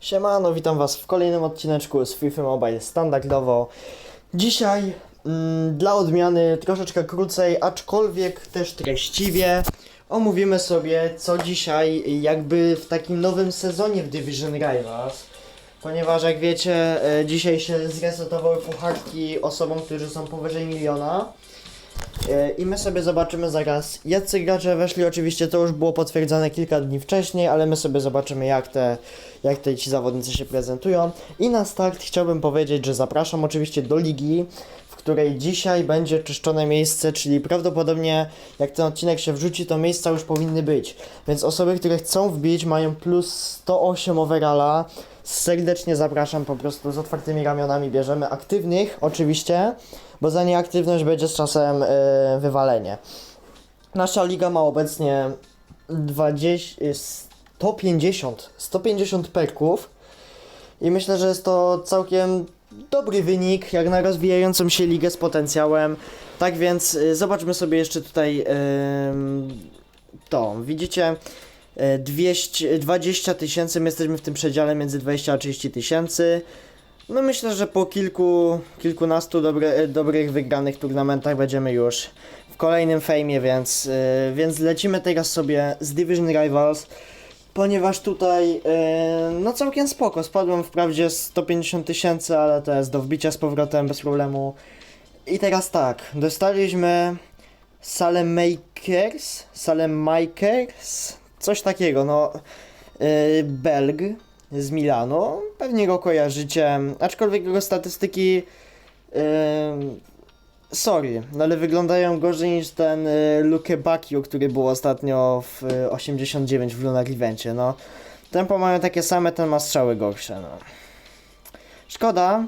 Siemano, witam was w kolejnym odcineczku z FIFA Mobile standardowo. Dzisiaj mm, dla odmiany troszeczkę krócej, aczkolwiek też treściwie omówimy sobie co dzisiaj jakby w takim nowym sezonie w Division Rivals. Ponieważ jak wiecie, e, dzisiaj się zresetowały pucharki osobom, którzy są powyżej miliona. E, I my sobie zobaczymy zaraz, jacy gracze weszli. Oczywiście to już było potwierdzone kilka dni wcześniej, ale my sobie zobaczymy, jak te, jak te ci zawodnicy się prezentują. I na start chciałbym powiedzieć, że zapraszam oczywiście do ligi, w której dzisiaj będzie czyszczone miejsce, czyli prawdopodobnie jak ten odcinek się wrzuci, to miejsca już powinny być. Więc osoby, które chcą wbić, mają plus 108 overalla. Serdecznie zapraszam po prostu z otwartymi ramionami. Bierzemy aktywnych, oczywiście, bo za nieaktywność będzie z czasem e, wywalenie. Nasza liga ma obecnie 20, e, 150, 150 perków i myślę, że jest to całkiem dobry wynik jak na rozwijającą się ligę z potencjałem. Tak więc e, zobaczmy sobie jeszcze tutaj em, to. Widzicie? E, 200, 20 tysięcy, my jesteśmy w tym przedziale między 20 a 30 tysięcy. No myślę, że po kilku, kilkunastu dobre, dobrych wygranych turnamentach będziemy już w kolejnym fejmie, więc, e, więc lecimy teraz sobie z Division Rivals, ponieważ tutaj e, no całkiem spoko, spadłem wprawdzie 150 tysięcy, ale to jest do wbicia z powrotem bez problemu. I teraz tak, dostaliśmy Salem Makers, Salem Makers, coś takiego, no e, Belg, z Milanu. Pewnie go kojarzycie, aczkolwiek jego statystyki. Yy, sorry, no ale wyglądają gorzej niż ten yy, Luke Bakio, który był ostatnio w yy, 89 w Lunar Evencie. No, tempo mają takie same, ten ma strzały gorsze. No. Szkoda,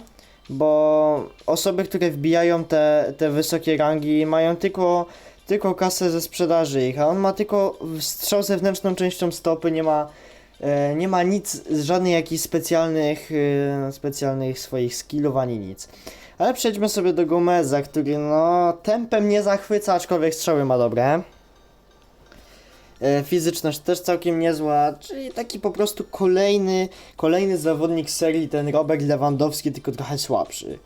bo osoby, które wbijają te, te wysokie rangi, mają tylko, tylko kasę ze sprzedaży ich, a on ma tylko strzał zewnętrzną częścią stopy, nie ma E, nie ma nic, żadnych jakichś specjalnych, e, specjalnych swoich skillów ani nic. Ale przejdźmy sobie do Gomeza, który no tempem nie zachwyca, aczkolwiek strzały ma dobre. E, Fizyczność też całkiem niezła, czyli taki po prostu kolejny, kolejny zawodnik serii, ten Robert Lewandowski, tylko trochę słabszy.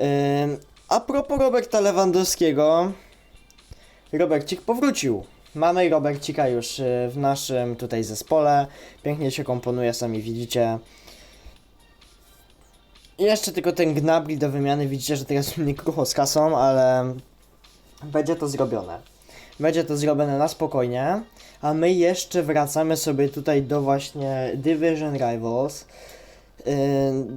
E, A propos Roberta Lewandowskiego, Robercik powrócił. Mamy Robercika już y, w naszym tutaj zespole. Pięknie się komponuje, sami widzicie. Jeszcze tylko ten Gnabry do wymiany. Widzicie, że teraz mnie krucho z kasą, ale będzie to zrobione. Będzie to zrobione na spokojnie. A my jeszcze wracamy sobie tutaj do właśnie Division Rivals. Yy,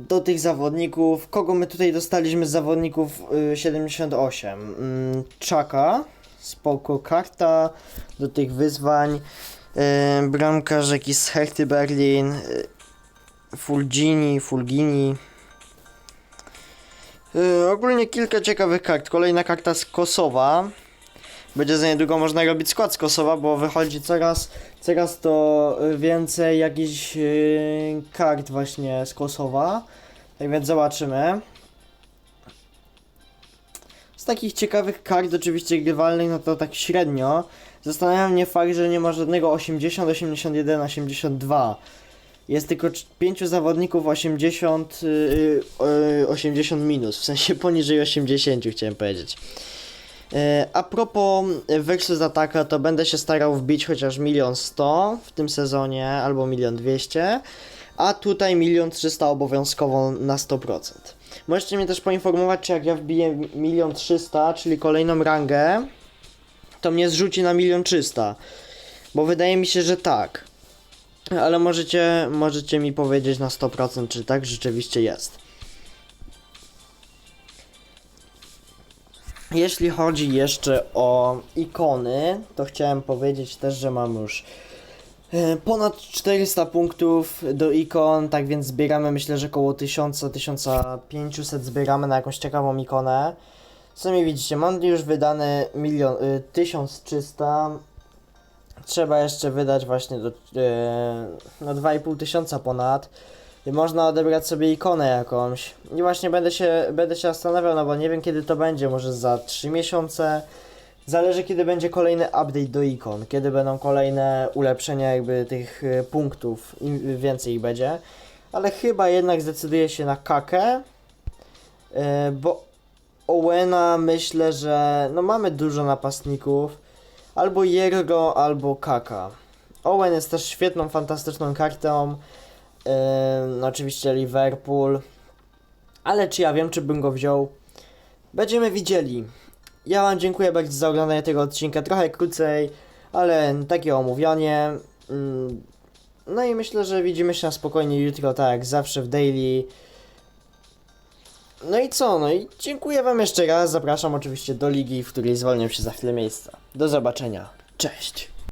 do tych zawodników. Kogo my tutaj dostaliśmy z zawodników yy, 78? Yy, Czaka. Spoko karta do tych wyzwań. Yy, bramkarz jakiś z Herty Berlin. Yy, Fulgini, Fulgini. Yy, ogólnie kilka ciekawych kart. Kolejna karta z Kosowa. Będzie za niedługo można robić skład z Kosowa, bo wychodzi coraz, coraz to więcej jakichś yy, kart właśnie z Kosowa. Tak więc zobaczymy. Z takich ciekawych kart oczywiście grywalnych, no to tak średnio. Zastanawia mnie fakt, że nie ma żadnego 80, 81, 82. Jest tylko 5 zawodników 80, yy, yy, 80 minus, w sensie poniżej 80 chciałem powiedzieć. Yy, a propos versus ataka, to będę się starał wbić chociaż milion 100 w tym sezonie, albo milion 200, a tutaj milion 300 obowiązkowo na 100%. Możecie mnie też poinformować, czy jak ja wbiję milion 300, czyli kolejną rangę, to mnie zrzuci na milion 300. Bo wydaje mi się, że tak. Ale możecie, możecie mi powiedzieć na 100%, czy tak rzeczywiście jest. Jeśli chodzi jeszcze o ikony, to chciałem powiedzieć też, że mam już ponad 400 punktów do ikon, tak więc zbieramy myślę, że około 1000-1500 zbieramy na jakąś ciekawą ikonę. Sami widzicie, mam już wydane milion, y, 1300. Trzeba jeszcze wydać właśnie do, y, no 2,5 tysiąca ponad. I można odebrać sobie ikonę jakąś. I właśnie będę się, będę się zastanawiał, no bo nie wiem kiedy to będzie, może za 3 miesiące. Zależy kiedy będzie kolejny update do ikon, kiedy będą kolejne ulepszenia jakby tych y, punktów, im więcej ich będzie. ale chyba jednak zdecyduję się na Kakę, e, bo Owena myślę, że no mamy dużo napastników, albo Jergo, albo Kaka. Owen jest też świetną, fantastyczną kartą, e, no oczywiście Liverpool, ale czy ja wiem, czy bym go wziął? Będziemy widzieli. Ja Wam dziękuję bardzo za oglądanie tego odcinka, trochę krócej, ale takie omówienie. Mm, No i myślę, że widzimy się na spokojnie jutro, tak jak zawsze w daily. No i co? No i dziękuję Wam jeszcze raz. Zapraszam oczywiście do ligi, w której zwolnią się za chwilę miejsca. Do zobaczenia. Cześć.